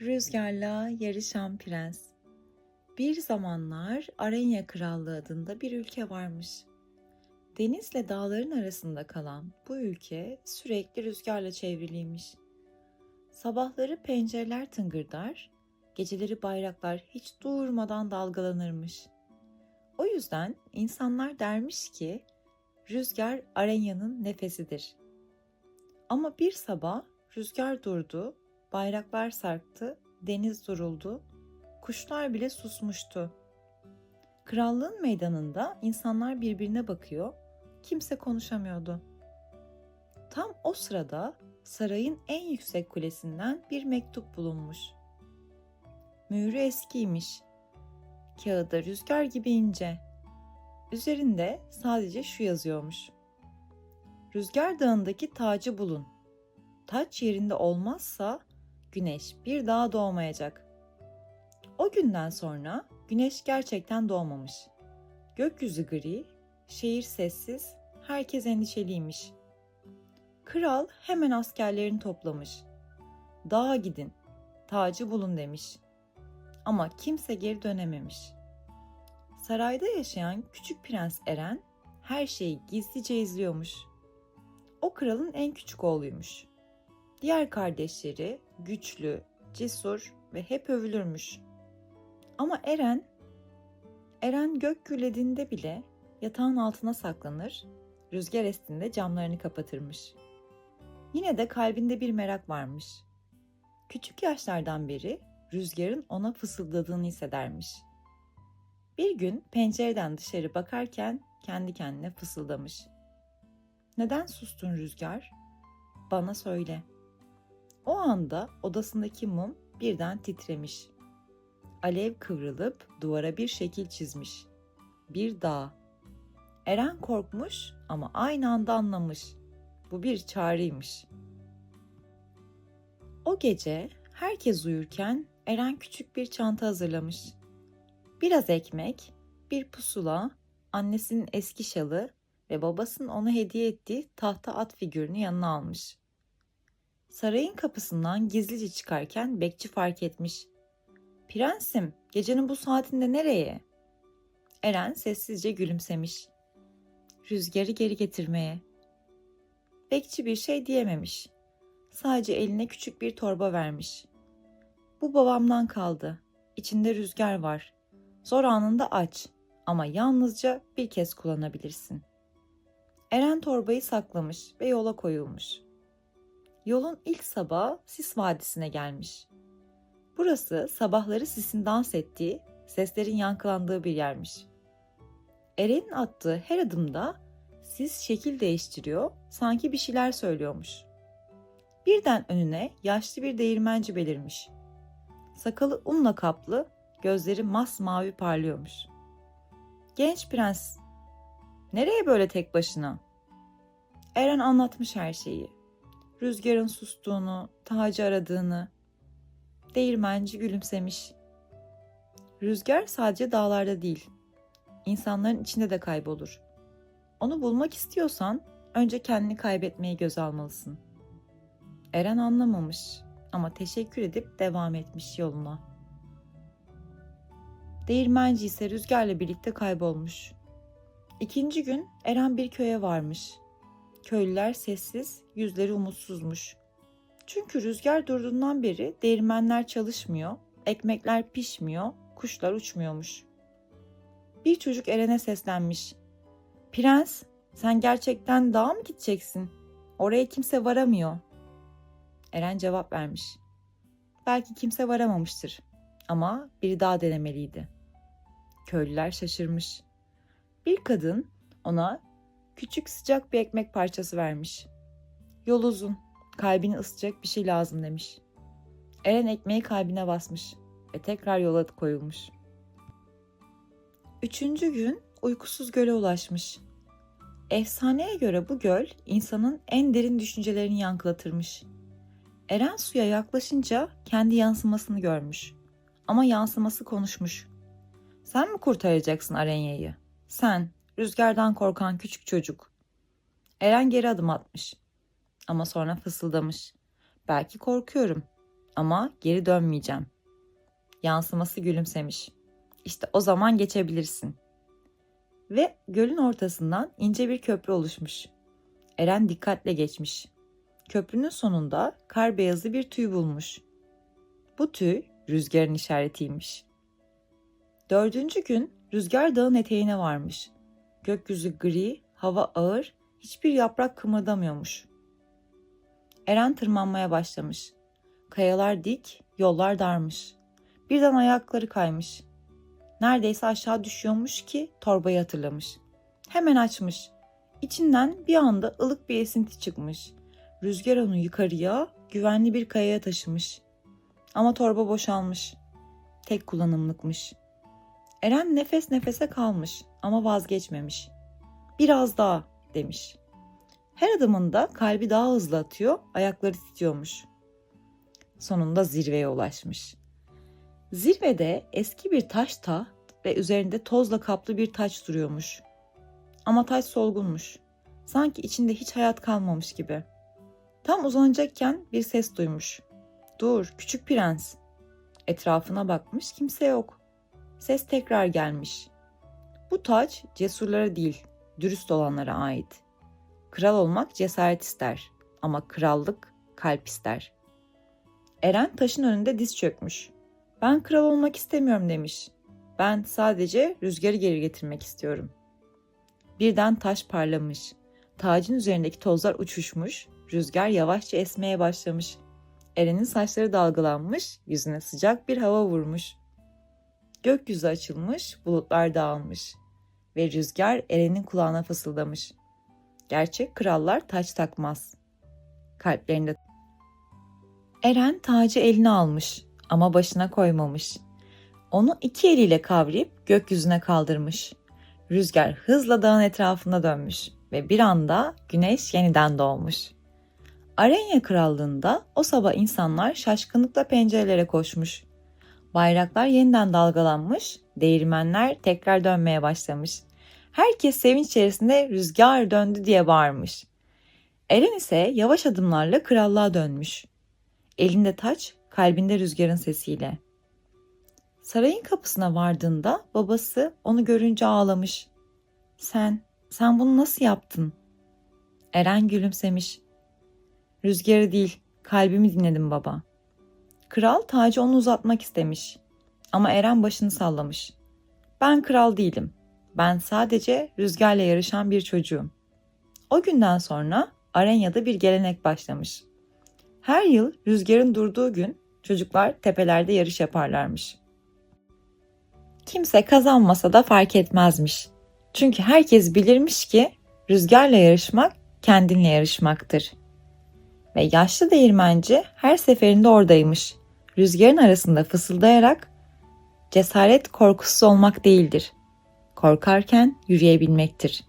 Rüzgarla yarışan prens. Bir zamanlar Arenya Krallığı adında bir ülke varmış. Denizle dağların arasında kalan bu ülke sürekli rüzgarla çevriliymiş. Sabahları pencereler tıngırdar, geceleri bayraklar hiç durmadan dalgalanırmış. O yüzden insanlar dermiş ki rüzgar Arenya'nın nefesidir. Ama bir sabah rüzgar durdu Bayraklar sarktı, deniz duruldu, kuşlar bile susmuştu. Krallığın meydanında insanlar birbirine bakıyor, kimse konuşamıyordu. Tam o sırada sarayın en yüksek kulesinden bir mektup bulunmuş. Mührü eskiymiş. Kağıda rüzgar gibi ince. Üzerinde sadece şu yazıyormuş. Rüzgar dağındaki tacı bulun. Taç yerinde olmazsa güneş bir daha doğmayacak. O günden sonra güneş gerçekten doğmamış. Gökyüzü gri, şehir sessiz, herkes endişeliymiş. Kral hemen askerlerini toplamış. Dağa gidin, tacı bulun demiş. Ama kimse geri dönememiş. Sarayda yaşayan küçük prens Eren her şeyi gizlice izliyormuş. O kralın en küçük oğluymuş. Diğer kardeşleri güçlü, cesur ve hep övülürmüş. Ama Eren, Eren gök gürlediğinde bile yatağın altına saklanır, rüzgar estiğinde camlarını kapatırmış. Yine de kalbinde bir merak varmış. Küçük yaşlardan beri rüzgarın ona fısıldadığını hissedermiş. Bir gün pencereden dışarı bakarken kendi kendine fısıldamış. Neden sustun rüzgar? Bana söyle.'' O anda odasındaki mum birden titremiş. Alev kıvrılıp duvara bir şekil çizmiş. Bir dağ. Eren korkmuş ama aynı anda anlamış. Bu bir çağrıymış. O gece herkes uyurken Eren küçük bir çanta hazırlamış. Biraz ekmek, bir pusula, annesinin eski şalı ve babasının ona hediye ettiği tahta at figürünü yanına almış. Sarayın kapısından gizlice çıkarken bekçi fark etmiş. Prensim, gecenin bu saatinde nereye? Eren sessizce gülümsemiş. Rüzgarı geri getirmeye. Bekçi bir şey diyememiş. Sadece eline küçük bir torba vermiş. Bu babamdan kaldı. İçinde rüzgar var. Zor anında aç ama yalnızca bir kez kullanabilirsin. Eren torbayı saklamış ve yola koyulmuş. Yolun ilk sabahı Sis Vadisi'ne gelmiş. Burası sabahları sisin dans ettiği, seslerin yankılandığı bir yermiş. Eren'in attığı her adımda sis şekil değiştiriyor, sanki bir şeyler söylüyormuş. Birden önüne yaşlı bir değirmenci belirmiş. Sakalı unla kaplı, gözleri masmavi parlıyormuş. Genç prens, nereye böyle tek başına? Eren anlatmış her şeyi rüzgarın sustuğunu, tacı aradığını. Değirmenci gülümsemiş. Rüzgar sadece dağlarda değil, insanların içinde de kaybolur. Onu bulmak istiyorsan önce kendini kaybetmeyi göz almalısın. Eren anlamamış ama teşekkür edip devam etmiş yoluna. Değirmenci ise rüzgarla birlikte kaybolmuş. İkinci gün Eren bir köye varmış. Köylüler sessiz, yüzleri umutsuzmuş. Çünkü rüzgar durduğundan beri değirmenler çalışmıyor, ekmekler pişmiyor, kuşlar uçmuyormuş. Bir çocuk Eren'e seslenmiş. Prens, sen gerçekten dağa mı gideceksin? Oraya kimse varamıyor. Eren cevap vermiş. Belki kimse varamamıştır ama biri daha denemeliydi. Köylüler şaşırmış. Bir kadın ona Küçük sıcak bir ekmek parçası vermiş. Yol uzun, kalbini ısıtacak bir şey lazım demiş. Eren ekmeği kalbine basmış ve tekrar yola koyulmuş. Üçüncü gün uykusuz göle ulaşmış. Efsaneye göre bu göl insanın en derin düşüncelerini yankılatırmış. Eren suya yaklaşınca kendi yansımasını görmüş. Ama yansıması konuşmuş. Sen mi kurtaracaksın Arenya'yı? Sen, Rüzgardan korkan küçük çocuk. Eren geri adım atmış. Ama sonra fısıldamış. Belki korkuyorum. ama geri dönmeyeceğim. Yansıması gülümsemiş. İşte o zaman geçebilirsin. Ve gölün ortasından ince bir köprü oluşmuş. Eren dikkatle geçmiş. Köprünün sonunda kar beyazı bir tüy bulmuş. Bu tüy rüzgarın işaretiymiş. Dördüncü gün rüzgar dağın eteğine varmış. Gökyüzü gri, hava ağır, hiçbir yaprak kımıldamıyormuş. Eren tırmanmaya başlamış. Kayalar dik, yollar darmış. Birden ayakları kaymış. Neredeyse aşağı düşüyormuş ki torbayı hatırlamış. Hemen açmış. İçinden bir anda ılık bir esinti çıkmış. Rüzgar onu yukarıya, güvenli bir kayaya taşımış. Ama torba boşalmış. Tek kullanımlıkmış. Eren nefes nefese kalmış ama vazgeçmemiş. Biraz daha demiş. Her adımında kalbi daha hızlı atıyor, ayakları titriyormuş. Sonunda zirveye ulaşmış. Zirvede eski bir taş taht ve üzerinde tozla kaplı bir taç duruyormuş. Ama taç solgunmuş. Sanki içinde hiç hayat kalmamış gibi. Tam uzanacakken bir ses duymuş. Dur, küçük prens. Etrafına bakmış, kimse yok. Ses tekrar gelmiş. Bu taç cesurlara değil, dürüst olanlara ait. Kral olmak cesaret ister ama krallık kalp ister. Eren taşın önünde diz çökmüş. Ben kral olmak istemiyorum demiş. Ben sadece rüzgarı geri getirmek istiyorum. Birden taş parlamış. Tacın üzerindeki tozlar uçuşmuş, rüzgar yavaşça esmeye başlamış. Eren'in saçları dalgalanmış, yüzüne sıcak bir hava vurmuş. Gökyüzü açılmış, bulutlar dağılmış ve rüzgar Eren'in kulağına fısıldamış. Gerçek krallar taç takmaz. Kalplerinde Eren tacı eline almış ama başına koymamış. Onu iki eliyle kavrayıp gökyüzüne kaldırmış. Rüzgar hızla dağın etrafında dönmüş ve bir anda güneş yeniden doğmuş. Arenya krallığında o sabah insanlar şaşkınlıkla pencerelere koşmuş. Bayraklar yeniden dalgalanmış, değirmenler tekrar dönmeye başlamış. Herkes sevinç içerisinde rüzgar döndü diye bağırmış. Eren ise yavaş adımlarla krallığa dönmüş. Elinde taç, kalbinde rüzgarın sesiyle. Sarayın kapısına vardığında babası onu görünce ağlamış. Sen, sen bunu nasıl yaptın? Eren gülümsemiş. Rüzgarı değil, kalbimi dinledim baba. Kral tacı onu uzatmak istemiş. Ama Eren başını sallamış. Ben kral değilim. Ben sadece rüzgarla yarışan bir çocuğum. O günden sonra Arenya'da bir gelenek başlamış. Her yıl rüzgarın durduğu gün çocuklar tepelerde yarış yaparlarmış. Kimse kazanmasa da fark etmezmiş. Çünkü herkes bilirmiş ki rüzgarla yarışmak kendinle yarışmaktır. Ve yaşlı değirmenci her seferinde oradaymış. Rüzgarın arasında fısıldayarak cesaret korkusuz olmak değildir. Korkarken yürüyebilmektir.